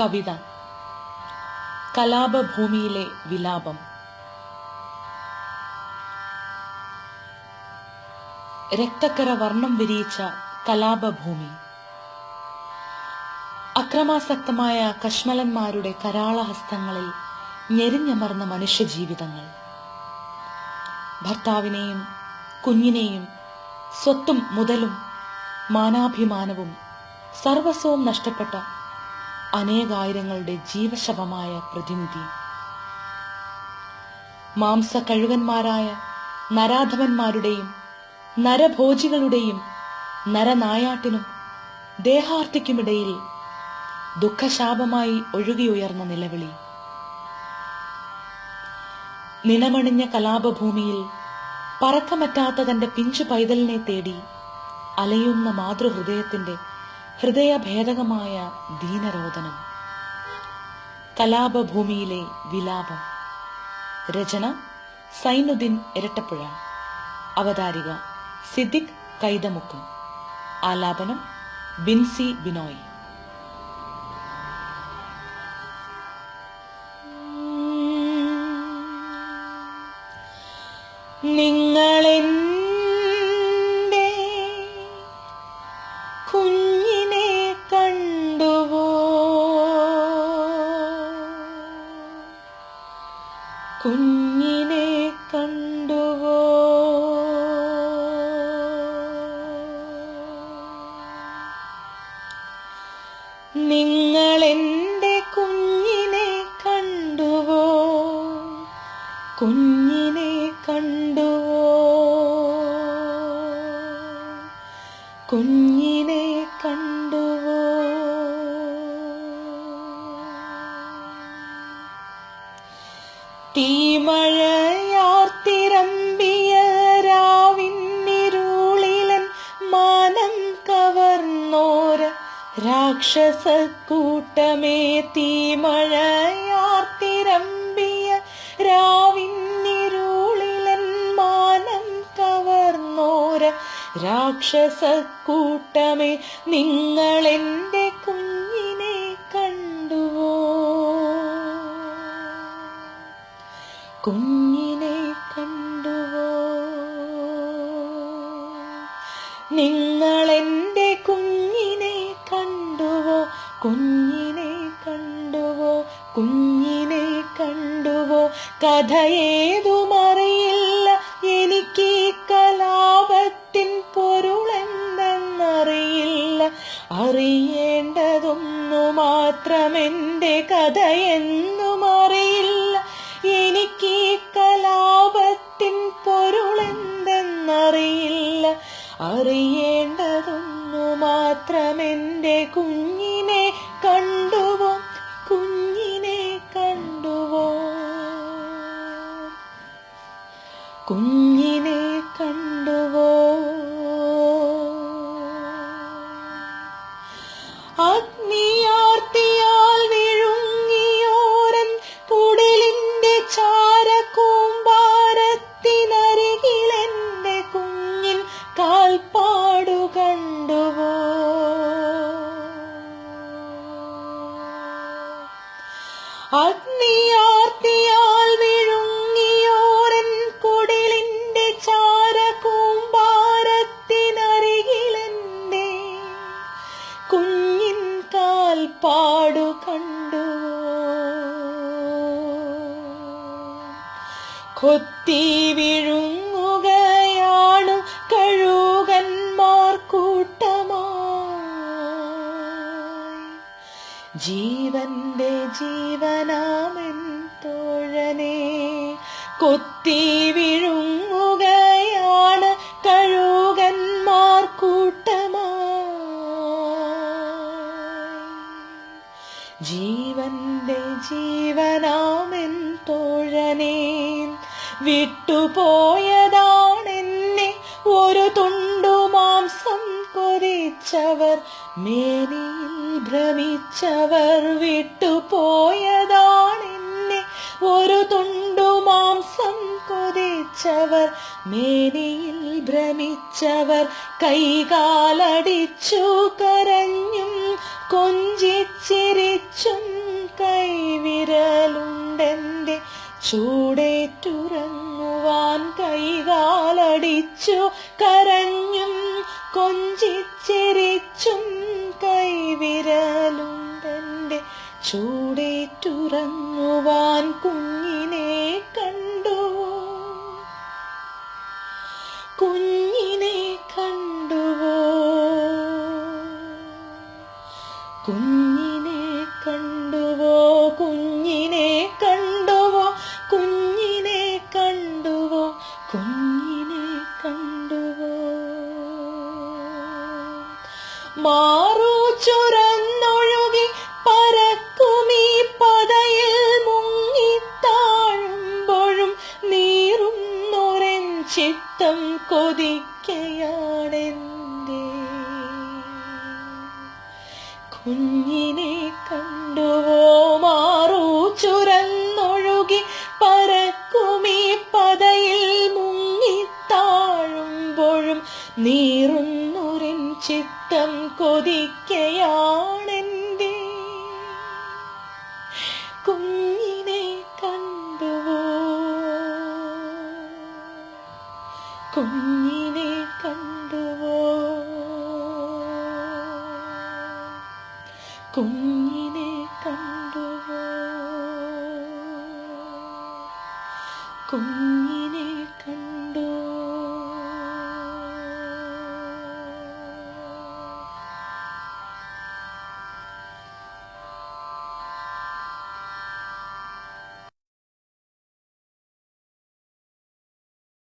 കവിത. കലാപഭൂമിയിലെ വിലാപം. രക്തക്കര വർണം വിരിയിച്ച കലാപഭൂമി. അക്രമാസക്തമായ കശ്മലന്മാരുടെ കരാളഹസ്തങ്ങളിൽ ഞെരിഞ്ഞമർന്ന മനുഷ്യജീവിതങ്ങൾ. ഭർത്താവിനെയും കുഞ്ഞിനെയും സ്വത്തും മുതലും മാനാഭിമാനവും സർവസ്വവും നഷ്ടപ്പെട്ട അനേകായിരങ്ങളുടെ ജീവശവമായ പ്രതിനിധി. മാംസ കഴുകന്മാരായ നരാധവന്മാരുടെയും നരഭോജികളുടെയും നരനായാട്ടിനും ദേഹാർത്തിക്കുമിടയിൽ ദുഃഖശാപമായി ഒഴുകിയുയർന്ന നിലവിളി. നിലമണിഞ്ഞ കലാപഭൂമിയിൽ പറക്കമറ്റാത്ത തന്റെ പിഞ്ചു പൈതലിനെ തേടി അലയുന്ന മാതൃഹൃദയത്തിന്റെ ഹൃദയഭേദകമായ ദീനരോദനം. കലാപഭൂമിയിലെ വിലാപം. രചന സൈനുദ്ദീൻ ഇരട്ടപ്പുഴ. അവതാരിക സിദ്ദിഖ് കൈതമുക്ക്. ആലാപനം ബിൻസി ബിനോയ്. നിങ്ങളെന്റെ കണ്ടുവോ നിങ്ങളെന്റെ കുഞ്ഞിനെ കണ്ടുവോ? കുഞ്ഞിനെ കണ്ടുവോ? കുഞ്ഞിനെ കണ്ടുവോ? തീമഴയാർത്തിരമ്പിയ രാക്ഷസക്കൂട്ടമേ തീമഴയാർത്തിരമ്പിയ രാവിന്നിരുളിലൻ മാനം കവർന്നോര രാക്ഷസക്കൂട്ടമേ നിങ്ങളെന്റെ കുഞ്ഞിനെ കണ്ടുവോ? കുഞ്ഞിനെ കഥയേതുമറിയില്ല എനിക്ക് കലാപത്തിൻ പൊരുളെന്തെന്നറിയില്ല. അറിയേണ്ടതൊന്നു മാത്രമെന്റെ കഥയെന്നും അറിയില്ല എനിക്ക് കലാപത്തിൻ പൊരുളെന്തെന്നറിയില്ല. അറിയേണ്ടതൊന്നു മാത്രമെന്റെ കുഞ്ഞിനെ കണ്ടുവോ കുഞ്ഞിനെ കണ്ടുവോ? അഗ്നിയാർത്തിയാൽ വിഴുങ്ങിയോരൻ കുടിലിന്റെ ചാരക്കൂമ്പാരത്തിനരികിലെന്റെ കുഞ്ഞിൻ കാൽപ്പാടു കണ്ടുവോ? അഗ്നിയാർത്തിയാൽ കൊത്തി വിഴുങ്ങുകയാണു കഴുകന്മാർ കൂട്ടമായി ജീവന്റെ ജീവനാമൻ തോഴനെ കൊത്തി വിഴുങ്ങുകയാണ് കഴുകന്മാർ കൂട്ടമായി ജീവന്റെ ജീവനാമൻ തോഴനെ വിട്ടുപോയതാണെന്നെ. ഒരു തുണ്ടു മാംസം കൊതിച്ചവർ മേനിയിൽ ഭ്രമിച്ചവർ വിട്ടുപോയതാണെന്നെ. ഒരു തുണ്ടു മാംസം കൊതിച്ചവർ മേനിയിൽ ഭ്രമിച്ചവർ കൈകാലടിച്ചു കരഞ്ഞും കൊഞ്ചിച്ചിരിച്ചും കൈവിരലുണ്ടെന്റെ ചൂടേറ്റുറങ്ങുവാൻ കൈകാലടിച്ചു കരഞ്ഞും കൊഞ്ചിച്ചിരിച്ചും കൈവിരലുണ്ടെന്റെ ചൂടേറ്റുറങ്ങുവാൻ കുഞ്ഞിനെ കണ്ടുവോ മാറൂ ചുരന്നൊഴുകി പരക്കുമീ പതയിൽ മുങ്ങിത്താഴുമ്പോഴും നീറുന്നൊരിൻ ചിത്തം കൊതിക്കയാണെന്തി കുഞ്ഞിനെ കണ്ടുവോ? കുഞ്ഞിനെ കണ്ടുവോ? കുഞ്ഞി căm đôi cùng